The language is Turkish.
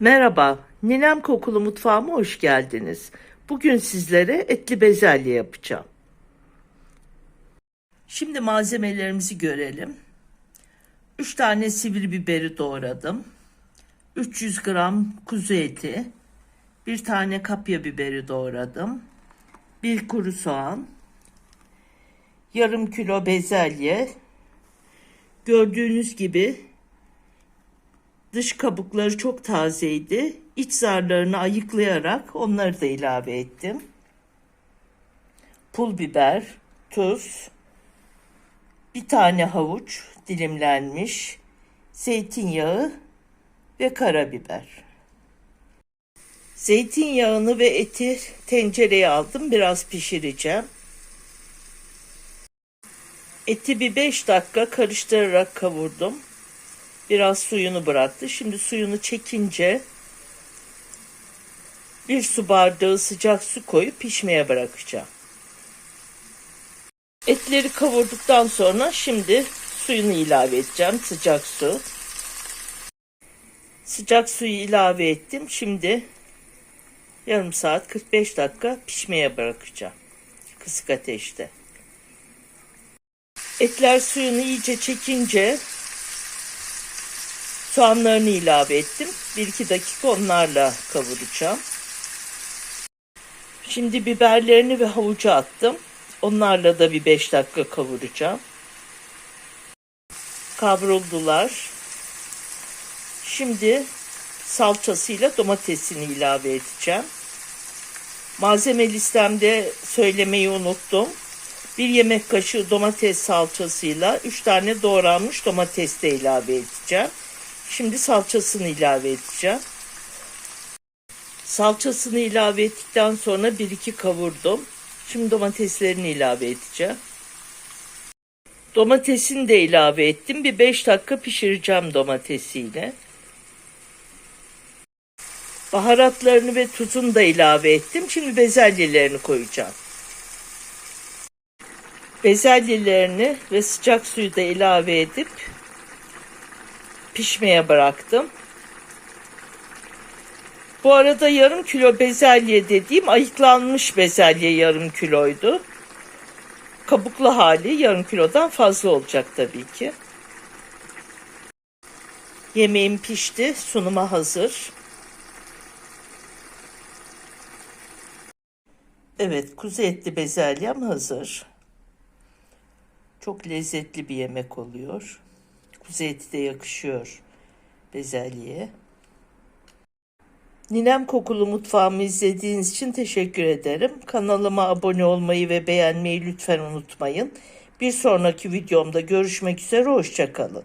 Merhaba, Ninem Kokulu Mutfağıma hoş geldiniz. Bugün sizlere etli bezelye yapacağım. Şimdi malzemelerimizi görelim. 3 tane sivri biberi doğradım. 300 gram kuzu eti. 1 tane kapya biberi doğradım. 1 kuru soğan. Yarım kilo bezelye. Gördüğünüz gibi Dış kabukları çok tazeydi. İç zarlarını ayıklayarak onları da ilave ettim. Pul biber, tuz, bir tane havuç dilimlenmiş, zeytinyağı ve karabiber. Zeytinyağını ve eti tencereye aldım. Biraz pişireceğim. Eti bir 5 dakika karıştırarak kavurdum. Biraz suyunu bıraktı. Şimdi suyunu çekince bir su bardağı sıcak su koyup pişmeye bırakacağım. Etleri kavurduktan sonra şimdi suyunu ilave edeceğim. Sıcak su. Sıcak suyu ilave ettim. Şimdi yarım saat 45 dakika pişmeye bırakacağım. Kısık ateşte. Etler suyunu iyice çekince Soğanlarını ilave ettim. 1-2 dakika onlarla kavuracağım. Şimdi biberlerini ve havucu attım. Onlarla da bir 5 dakika kavuracağım. Kavruldular. Şimdi salçasıyla domatesini ilave edeceğim. Malzeme listemde söylemeyi unuttum. Bir yemek kaşığı domates salçasıyla 3 tane doğranmış domates de ilave edeceğim. Şimdi salçasını ilave edeceğim. Salçasını ilave ettikten sonra 1-2 kavurdum. Şimdi domateslerini ilave edeceğim. Domatesini de ilave ettim. Bir 5 dakika pişireceğim domatesiyle. Baharatlarını ve tuzunu da ilave ettim. Şimdi bezelyelerini koyacağım. Bezelyelerini ve sıcak suyu da ilave edip pişmeye bıraktım. Bu arada yarım kilo bezelye dediğim ayıklanmış bezelye yarım kiloydu. Kabuklu hali yarım kilodan fazla olacak tabii ki. Yemeğim pişti, sunuma hazır. Evet, kuzu etli bezelyem hazır. Çok lezzetli bir yemek oluyor. Kuzu eti de yakışıyor bezelyeye. Ninem Kokulu Mutfağımı izlediğiniz için teşekkür ederim. Kanalıma abone olmayı ve beğenmeyi lütfen unutmayın. Bir sonraki videomda görüşmek üzere, hoşçakalın.